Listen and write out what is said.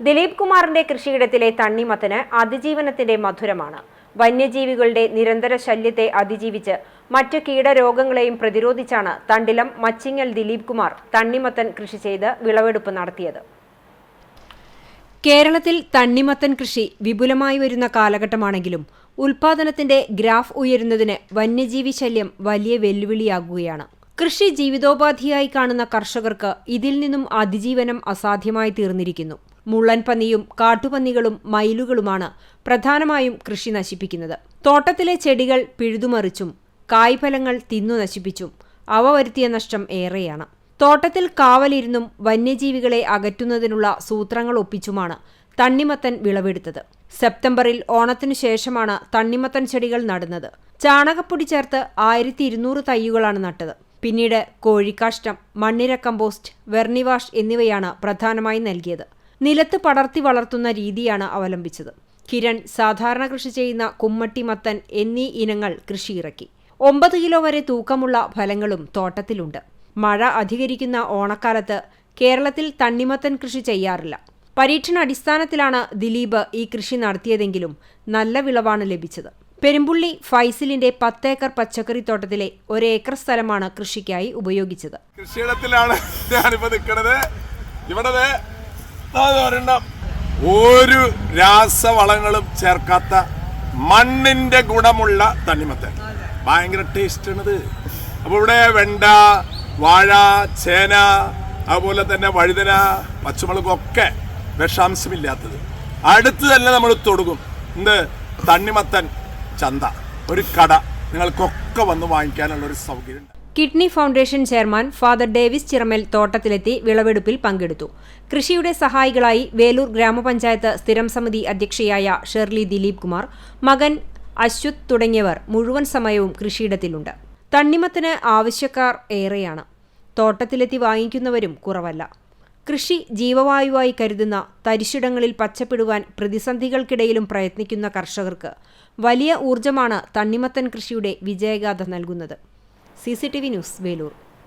ദിലീപ് കുമാറിന്റെ കൃഷിയിടത്തിലെ തണ്ണിമത്തന് അതിജീവനത്തിന്റെ മധുരമാണ്. വന്യജീവികളുടെ നിരന്തര ശല്യത്തെ അതിജീവിച്ച് മറ്റ് കീടരോഗങ്ങളെയും പ്രതിരോധിച്ചാണ് തണ്ടിലം മച്ചിങ്ങൽ ദിലീപ് കുമാർ തണ്ണിമത്തൻ കൃഷി ചെയ്ത് വിളവെടുപ്പ് നടത്തിയത്. കേരളത്തിൽ തണ്ണിമത്തൻ കൃഷി വിപുലമായി വരുന്ന കാലഘട്ടമാണെങ്കിലും ഉൽപാദനത്തിന്റെ ഗ്രാഫ് ഉയരുന്നതിന് വന്യജീവി ശല്യം വലിയ വെല്ലുവിളിയാകുകയാണ്. കൃഷി ജീവിതോപാധിയായി കാണുന്ന കർഷകർക്ക് ഇതിൽ നിന്നും അതിജീവനം അസാധ്യമായി തീർന്നിരിക്കുന്നു. മുള്ളൻപന്നിയും കാട്ടുപന്നികളും മയിലുകളുമാണ് പ്രധാനമായും കൃഷി നശിപ്പിക്കുന്നത്. തോട്ടത്തിലെ ചെടികൾ പിഴുതുമറിച്ചും കായ്ഫലങ്ങൾ തിന്നു നശിപ്പിച്ചും അവ വരുത്തിയ നഷ്ടം ഏറെയാണ്. തോട്ടത്തിൽ കാവലിരുന്നും വന്യജീവികളെ അകറ്റുന്നതിനുള്ള സൂത്രങ്ങൾ ഒപ്പിച്ചുമാണ് തണ്ണിമത്തൻ വിളവെടുത്തത്. സെപ്റ്റംബറിൽ ഓണത്തിനു ശേഷമാണ് തണ്ണിമത്തൻ ചെടികൾ നടുന്നത്. ചാണകപ്പൊടി ചേർത്ത് ആയിരത്തി ഇരുന്നൂറ് തയ്യുകളാണ് നട്ടത്. പിന്നീട് കോഴിക്കാഷ്ടം മണ്ണിര കമ്പോസ്റ്റ് വെർണിവാഷ് എന്നിവയാണ് പ്രധാനമായി നൽകിയത്. നിലത്ത് പടർത്തി വളർത്തുന്ന രീതിയാണ് അവലംബിച്ചത്. കിരൺ സാധാരണ കൃഷി ചെയ്യുന്ന കുമ്മട്ടി മത്തൻ എന്നീ ഇനങ്ങൾ കൃഷിയിറക്കി. ഒമ്പത് കിലോ വരെ തൂക്കമുള്ള ഫലങ്ങളും തോട്ടത്തിലുണ്ട്. മഴ അധികരിക്കുന്ന ഓണക്കാലത്ത് കേരളത്തിൽ തണ്ണിമത്തൻ കൃഷി ചെയ്യാറില്ല. പരീക്ഷണ അടിസ്ഥാനത്തിലാണ് ദിലീപ് ഈ കൃഷി നടത്തിയതെങ്കിലും നല്ല വിളവാണ് ലഭിച്ചത്. പെരുമ്പുള്ളി ഫൈസിലിന്റെ പത്തേക്കർ പച്ചക്കറിത്തോട്ടത്തിലെ ഒരേക്കർ സ്ഥലമാണ് കൃഷിക്കായി ഉപയോഗിച്ചത്. കൃഷിയിടത്തിലാണ് ഞാനിപ്പോ നിൽക്കുന്നത് ഇവിടെ ഒരെണ്ണം ഒരു രാസവളങ്ങളും ചേർക്കാത്ത മണ്ണിന്റെ ഗുണമുള്ള തണ്ണിമത്തൻ. ഭയങ്കര ടേസ്റ്റ് ആണത് അപ്പൊ ഇവിടെ വെണ്ട വാഴ ചേന അതുപോലെ തന്നെ വഴുതന പച്ചമുളകൊക്കെ വിഷാംശമില്ലാത്തത്. അടുത്ത് തന്നെ നമ്മൾ തൊടുക്കും എന്ത്? തണ്ണിമത്തൻ ചന്ത. ഒരു കട. നിങ്ങൾക്കൊക്കെ വന്ന് വാങ്ങിക്കാനുള്ള ഒരു സൗകര്യം. Kidney foundation chairman father Davis Chiramel തോട്ടത്തിലെത്തി വിളവെടുപ്പിൽ പങ്കെടുത്തു. കൃഷിയുടെ സഹായികളായി വേലൂർ ഗ്രാമപഞ്ചായത്ത് സ്ഥിരം സമിതി അധ്യക്ഷയായ ഷെർലി ദിലീപ് കുമാർ മകൻ അശ്വത് തുടങ്ങിയവർ മുഴുവൻ സമയവും കൃഷിയിടത്തിലുണ്ട്. തണ്ണിമത്തിന് ആവശ്യക്കാർ ഏറെയാണ്. തോട്ടത്തിലെത്തി വാങ്ങിക്കുന്നവരും കുറവല്ല. കൃഷി ജീവവായുവായി കരുതുന്ന തരിശിടങ്ങളിൽ പച്ചപ്പെടുവാൻ പ്രതിസന്ധികൾക്കിടയിലും പ്രയത്നിക്കുന്ന കർഷകർക്ക് വലിയ ഊർജമാണ് തണ്ണിമത്തൻ കൃഷിയുടെ വിജയഗാഥ നൽകുന്നത്. C news Velur